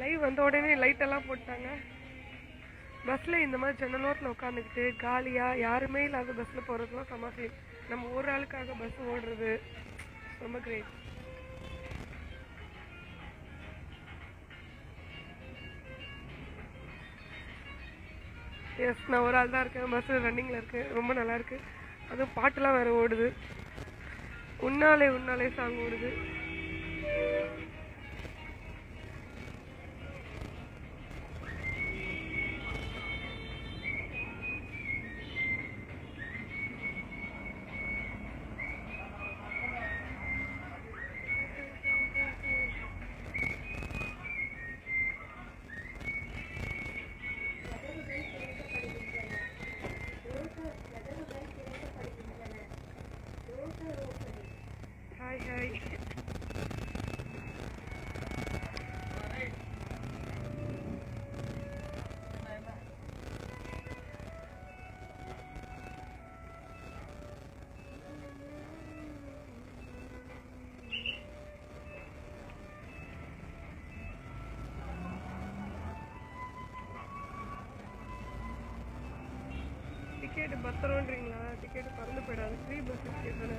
Live வந்த உடனே light எல்லாம் போட்டாங்க. பஸ்ஸில் இந்த மாதிரி ஜன்னலோரத்தில் உட்காந்துக்கிட்டு காலியாக யாருமே இல்லாத பஸ்ஸில் போகிறதுலாம் செம்ம ஃபீல் நம்ம ஒரு ஆளுக்காக பஸ் ஓடுறது. ரொம்ப கிரேட் எஸ் நான் ஒரு ஆள் தான் இருக்கேன். பஸ் ரன்னிங்கில் இருக்கேன். ரொம்ப நல்லா இருக்குது அதுவும் பாட்டுலாம் வேறு ஓடுது. உன்னாலே உன்னாலே சாங் ஓடுது. பத்திரம்ன்றீங்களா டிக்கெட் பறந்து போயிடாது. ஃப்ரீ பஸ் டிக்கெட் தானே?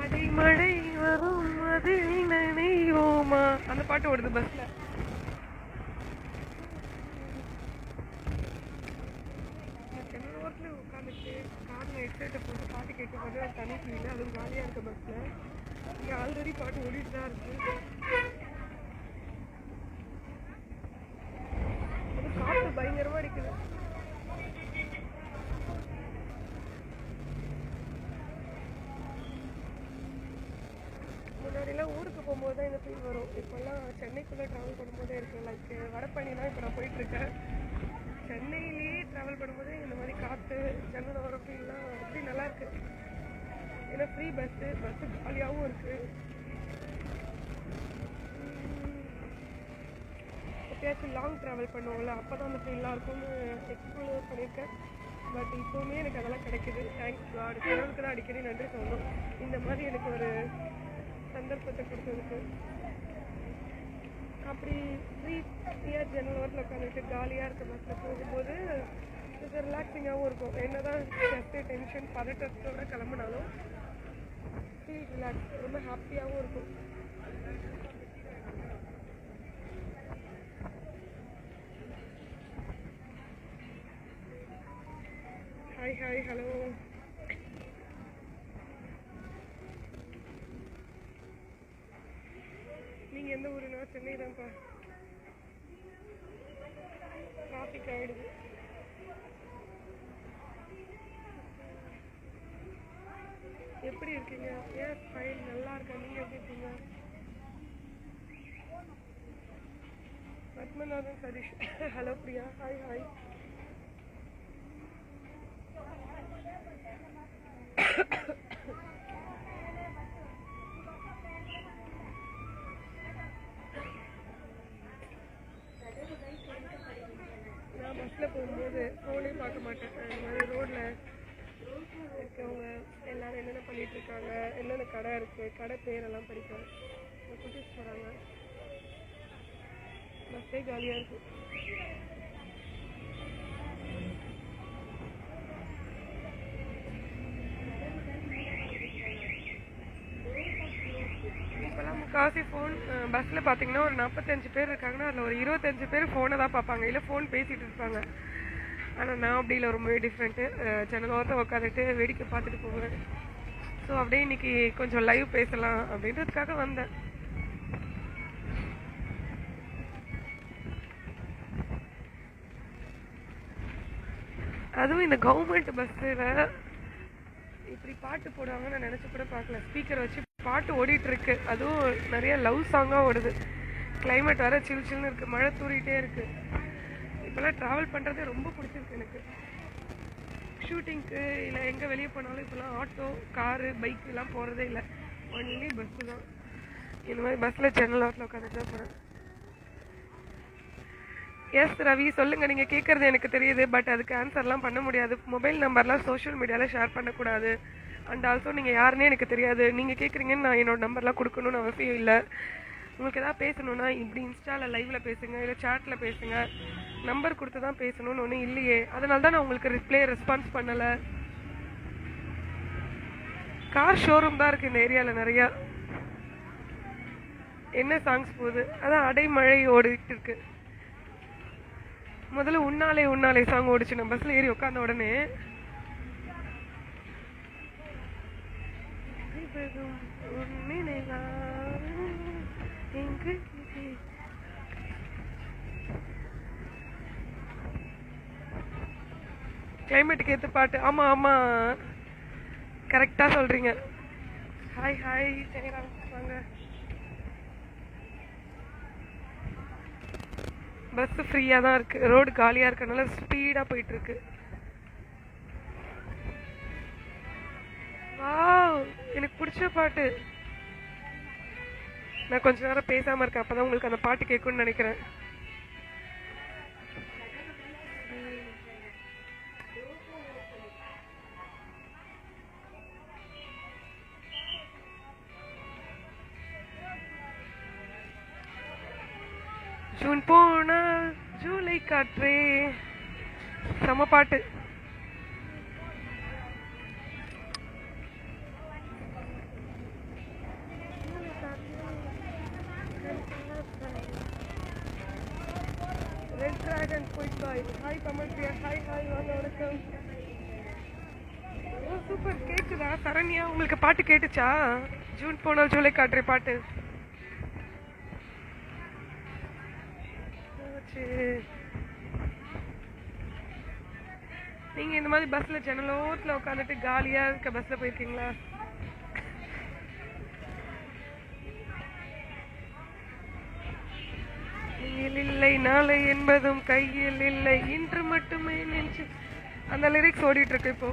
அடிமழை வரும் அதில் நினைவோமா? அந்த பாட்டு ஓடுது பஸ்ல ஓரத்தில் உட்காந்துட்டு காரில் ஹெட்செட்டை போட்டு பாட்டு கேட்டு போது தனி ஃபீல் அதுவும் ஜாலியாக இருக்குது பஸ்ஸில் இங்கே ஆல்ரெடி பாட்டு ஓடிட்டு தான் இருக்கு. போகும்போது வரும்? இப்போல்லாம் சென்னைக்குள்ளே ட்ராவல் பண்ணும்போதே இருக்கு. லைக் வடபழனிலாம் இப்போ நான் போயிட்டுருக்கேன். சென்னையிலேயே ட்ராவல் பண்ணும்போது இந்த மாதிரி காற்று ஜன்னல் வர ஃபீல்லாம் அப்படி நல்லாயிருக்கு ஏன்னா ஃப்ரீ பஸ்ஸு பஸ்ஸு காலியாகவும் இருக்குது எப்பயாச்சும் லாங் ட்ராவல் பண்ணுவோம்ல அப்போ தான் அந்த ஃபீல்லாம் இருக்கும்னு எக்ஸ்ப்ளோர் பண்ணியிருக்கேன். பட் இப்போவுமே எனக்கு அதெல்லாம் கிடைக்குது. தேங்க்ஸ் காட் கடவுளுக்கு தான் அடிக்கடி நன்றி சொல்லணும். இந்த மாதிரி எனக்கு ஒரு சந்தர்ப்பத்தை கொடுத்ததுக்கு அப்படி ஃப்ரீயாக ஜன்னல் ஓரத்தில் உட்காந்துட்டு ஜாலியாக இருக்க பஸ்ஸில் போகும்போது கொஞ்சம் ரிலாக்ஸிங்காகவும் இருக்கும். என்ன தான் ஸ்ட்ரெஸ்ஸு டென்ஷன் பதட்டத்தோட கிளம்புனாலும் ஃபீல் ரிலாக்ஸ் ரொம்ப ஹாப்பியாகவும் இருக்கும். ஹாய் ஹாய் ஹலோ நீங்க எந்த ஊருனா சென்னை தான்ப்பா டிராஃபிக் ஆயிடுது. எப்படி இருக்கீங்க? ஏன் ஃபைன் நல்லா இருக்கா? நீங்க எப்படி இருக்கீங்க? Padmanathan Satish. Hello Priya. Hi hi போகும்போது ஃபோனே பார்க்க மாட்டேன். இந்த மாதிரி ரோட்டில் இருக்கவங்க எல்லோரும் என்னென்ன பண்ணிகிட்டு இருக்காங்க என்னென்ன கடை இருக்குது கடை பேரெல்லாம் படிப்பேன் குட்டிஸ் போகிறாங்க பஸ்ஸே ஜாலியாக இருக்கும் முக்கால்வாசி ஃபோன் பஸ்ஸில் பார்த்தீங்கன்னா ஒரு நாற்பத்தஞ்சு பேர் இருக்காங்கன்னா அதில் ஒரு இருபத்தஞ்சு பேர் ஃபோனை தான் பார்ப்பாங்க. இல்லை ஃபோன் பேசிகிட்டு இருப்பாங்க. ஆனால் நான் அப்படி இல்லை. ரொம்பவே டிஃப்ரெண்ட்டு ஜன்னல் உட்காந்துட்டு வேடிக்கை பார்த்துட்டு போவேன். ஸோ அப்படியே இன்னைக்கு கொஞ்சம் லைவ் பேசலாம் அப்படின்றதுக்காக வந்தேன். அதுவும் இந்த கவர்மெண்ட் பஸ்ஸில் இப்படி பாட்டு போடுவாங்கன்னு நான் நினச்சி கூட பார்க்கல. ஸ்பீக்கர் வச்சு பாட்டு ஓடிட்டு இருக்கு அதுவும் நிறைய லவ் சாங்காக ஓடுது. கிளைமேட் வேற சில் சில்னு இருக்கு. மழை தூரிகிட்டே இருக்கு. இப்போல்லாம் ட்ராவல் பண்ணுறதே ரொம்ப பிடிச்சிருக்கு எனக்கு. ஷூட்டிங்க்கு இல்லை எங்கே வெளியே போனாலும் இப்போல்லாம் ஆட்டோ காரு பைக் எல்லாம் போகிறதே இல்லை. ஒன்லி பஸ்ஸு தான். இந்த மாதிரி பஸ்ஸில் ஜன்னல் ஓரத்தில் உட்காந்துட்டு தான் போகிறேன் எஸ் ரவி சொல்லுங்க. நீங்க கேட்கறது எனக்கு தெரியுது பட் அதுக்கு ஆன்சர்லாம் பண்ண முடியாது. மொபைல் நம்பர்லாம் சோஷியல் மீடியால ஷேர் பண்ணக்கூடாது. அண்ட் ஆல்சோ நீங்க யாருன்னே எனக்கு தெரியாது. நீங்க கேட்குறீங்கன்னு நான் என்னோட நம்பர்லாம் கொடுக்கணும்னு அவசியம் இல்லை. உங்களுக்கு எதாவது பேசணும்னா இப்படி இன்ஸ்டால லைவ்ல பேசுங்க இல்லை சேட்டில் பேசுங்க. நம்பர் கொடுத்து தான் பேசணும்னு ஒன்றும் இல்லையே. அதனால தான் நான் உங்களுக்கு ரிப்ளை ரெஸ்பான்ஸ் பண்ணலை. கார் ஷோரூம் தான் இருக்கு இந்த ஏரியாவில் நிறையா. என்ன சாங்ஸ் போகுது? அதான் அடைமழை ஓடிட்டு இருக்கு. முதல்ல உன்னாலே உன்னாலே சாங் ஓடிச்சு. நான் பஸ்ல ஏறி உட்காந்த உடனே கிளைமேட்டுக்கு ஏற்ற பாட்டு. ஆமா ஆமா. கரெக்டா சொல்றீங்க. ஹாய் ஹாய் ஜெயராம் வாங்க. பஸ் ஃப்ரீயாக தான் இருக்கு. ரோடு காலியாக இருக்கனால ஸ்பீடாக போயிட்டு இருக்கு எனக்கு பிடிச்ச பாட்டு. நான் கொஞ்ச நேரம் பேசாம இருக்கேன். அப்பதான் உங்களுக்கு அந்த பாட்டு கேட்கும்னு நினைக்கிறேன். ஜூலை காற்றே செம பாட்டு red dragon quick boy hi Kamal Priya hi hi வாங்க வணக்கம். ஓ சூப்பர் கேக்குதா? சரண்யா உங்களுக்கு பாட்டு கேட்டுச்சா? ஜூன் போனால் ஜூலை காற்றே பாட்டு. நீங்கள் நீங்க இந்த மாதிரி பஸ்ல ஜன்னலோரத்தில் உட்காந்துட்டு காலியா இருக்க பஸ்ஸில் போயிருக்கீங்களா? கையில் இல்லை நாளை என்பதும் கையில் இல்லை. இன்று மட்டுமே நினைச்சு அந்த லிரிக்ஸ் ஓடிட்டு இருக்கு இப்போ.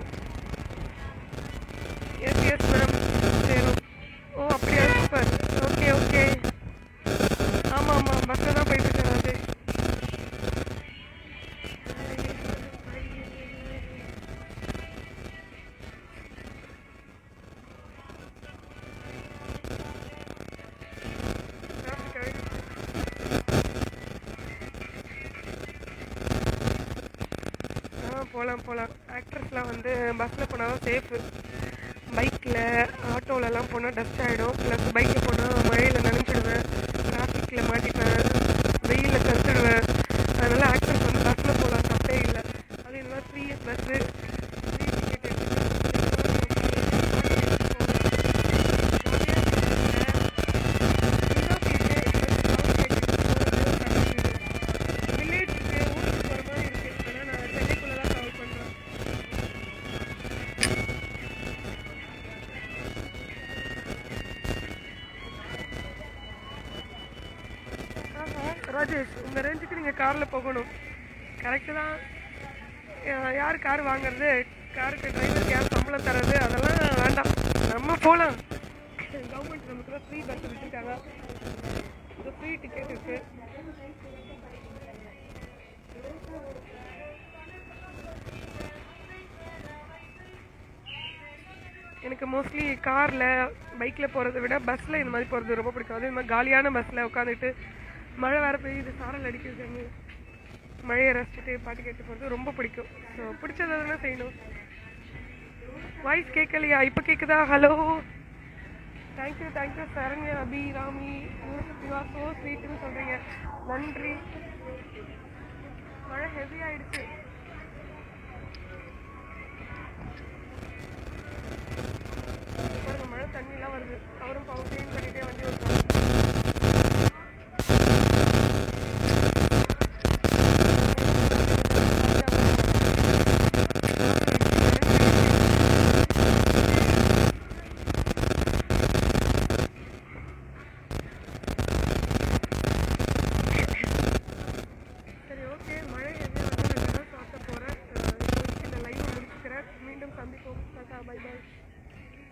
எஸ் எஸ் மேம் போகலாம் போகலாம் ஆக்ட்ரஸ்லாம் வந்து பஸ்ஸில் போனால் தான் சேஃபு பைக்கில் ஆட்டோவிலலாம் போனால் டஸ்ட் ஆகிடும் ப்ளஸ் பைக்கில் போனால் மழையில் நனைஞ்சிடுவேன். டிராஃபிக்கில் மாட்டிப்பேன். ஆஹா, இந்த ரேஞ்சுக்கு நீங்கள் காரில் போகணும். கரெக்டு தான். யார் கார் வாங்குறது? காருக்கு டிரைவருக்கு யார் சம்பளம் தர்றது? அதெல்லாம் வேண்டாம். நம்ம போகலாம் கவர்மெண்ட் நமக்கு ஃப்ரீ பஸ் வச்சுருக்காங்க ஃப்ரீ டிக்கெட் இருக்கு. எனக்கு மோஸ்ட்லி காரில் பைக்கில் போகிறத விட பஸ்ஸில் இந்த மாதிரி போகிறது ரொம்ப பிடிக்கும். அதே மாதிரி காலியான பஸ்ஸில் உட்காந்துட்டு மழை வர பெய்யுது சாரல் அடிக்குது. மழையை ரசிச்சுட்டு பாட்டு கேட்டு போகிறது ரொம்ப பிடிக்கும். ஸோ பிடிச்சதை தானே செய்யணும். வாய்ஸ் கேட்கலையா இப்போ கேட்குதா hello thank you thank you Saranya Abhi Rami. Siva are so ஸ்வீட்னு சொல்கிறீங்க நன்றி. மழை ஹெவி ஆயிடுச்சு. மழை தண்ணிலாம் வருது. அவரும்